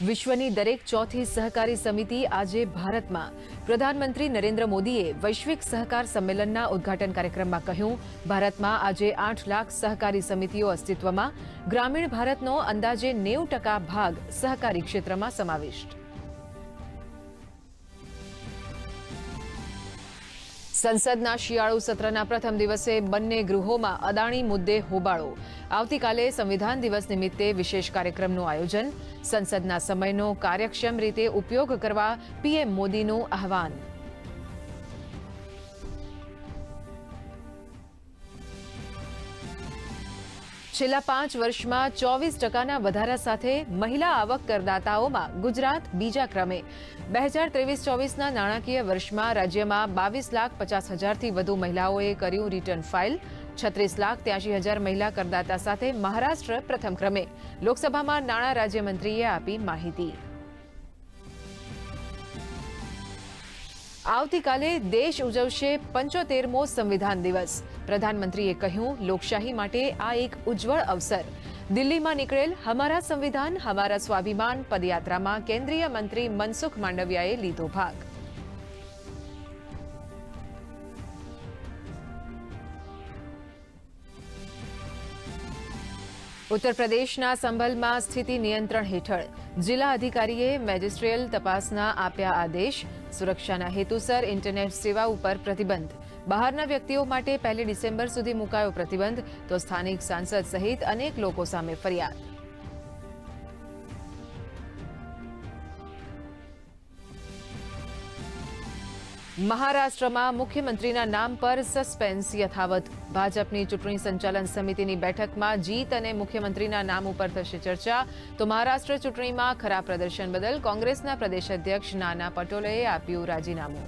વિશ્વની દરેક ચોથી સહકારી સમિતિ આજે ભારતમાં. પ્રધાનમંત્રી નરેન્દ્ર મોદીએ વૈશ્વિક સહકાર સંમેલનના ઉદ્ઘાટન કાર્યક્રમમાં કહ્યું, ભારતમાં આજે આઠ લાખ સહકારી સમિતિઓ અસ્તિત્વમાં. ગ્રામીણ ભારતનો અંદાજે નેવું ટકા ભાગ સહકારી ક્ષેત્રમાં સમાવિષ્ટ. સંસદના શિયાળુ સત્રના પ્રથમ દિવસે બંને ગૃહોમાં અદાણી મુદ્દે હોબાળો. આવતીકાલે સંવિધાન દિવસ નિમિત્તે વિશેષ કાર્યક્રમનું આયોજન. સંસદના સમયનો કાર્યક્ષમ રીતે ઉપયોગ કરવા પીએમ મોદીનું આહવાન. છેલ્લા પાંચ વર્ષમાં ચોવીસ ટકાના વધારા સાથે મહિલા આવક કરદાતાઓમાં ગુજરાત બીજા ક્રમે. બે હજાર ત્રેવીસ ચોવીસના નાણાકીય વર્ષમાં રાજ્યમાં બાવીસ લાખ પચાસ હજારથી વધુ મહિલાઓએ કર્યું રિટર્ન ફાઇલ છત્રીસ લાખ ત્યાસી હજાર મહિલા કરદાતા સાથે મહારાષ્ટ્ર પ્રથમ ક્રમે. લોકસભામાં નાણાં રાજ્યમંત્રીએ આપી માહિતી. આવતીકાલે દેશ ઉજવશે પંચોતેરમો સંવિધાન દિવસ. પ્રધાનમંત્રીએ કહ્યું, લોકશાહી માટે આ એક ઉજ્જવળ અવસર. દિલ્હીમાં નીકળેલ હમારા સંવિધાન, હમારા સ્વાભિમાન પદયાત્રામાં કેન્દ્રીય મંત્રી મનસુખ માંડવિયાએ લીધો ભાગ. ઉત્તર પ્રદેશના સંભલમાં સ્થિતિ નિયંત્રણ હેઠળ. જિલ્લા અધિકારીએ મેજિસ્ટ્રીયલ તપાસના આપ્યા આદેશ, સુરક્ષાના હેતુસર ઇન્ટરનેટ સેવા ઉપર પ્રતિબંધ. બહારના વ્યક્તિઓ માટે પહેલી ડિસેમ્બર સુધી મુકાયો પ્રતિબંધ, તો સ્થાનિક સાંસદ સહિત અનેક લોકો સામે ફરિયાદ. મહારાષ્ટ્રમાં મુખ્યમંત્રીના નામ પર સસ્પેન્સ યથાવત. ભાજપની ચૂંટણી સંચાલન સમિતિની બેઠકમાં જીત અને મુખ્યમંત્રીના નામ ઉપર થશે ચર્ચા. તો મહારાષ્ટ્ર ચૂંટણીમાં ખરાબ પ્રદર્શન બદલ કોંગ્રેસના પ્રદેશ અધ્યક્ષ નાના પટોલેએ આપ્યું રાજીનામું.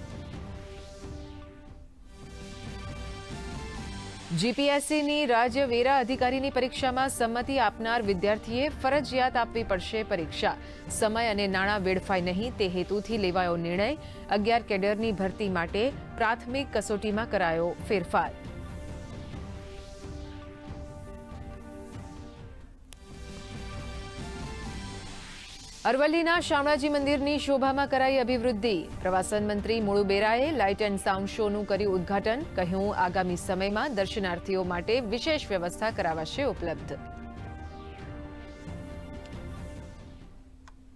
જીપીએસસીની રાજ્ય વેરા અધિકારીની પરીક્ષામાં સંમતિ આપનાર વિદ્યાર્થીએ ફરજિયાત આપવી પડશે પરીક્ષા. સમય અને નાણાં વેડફાય નહીં, તે હેતુથી લેવાયો નિર્ણય. અગિયાર કેડરની ભરતી માટે પ્રાથમિક કસોટીમાં કરાયો ફેરફાર. અરવલ્લીના શામળાજી મંદિરની શોભામાં કરાઈ અભિવૃદ્ધિ. પ્રવાસન મંત્રી મુળુ બેરાએ લાઇટ એન્ડ સાઉન્ડ શોનું કર્યું ઉદ્ઘાટન. કહ્યું, આગામી સમયમાં દર્શનાર્થીઓ માટે વિશેષ વ્યવસ્થા કરાવાશે ઉપલબ્ધ.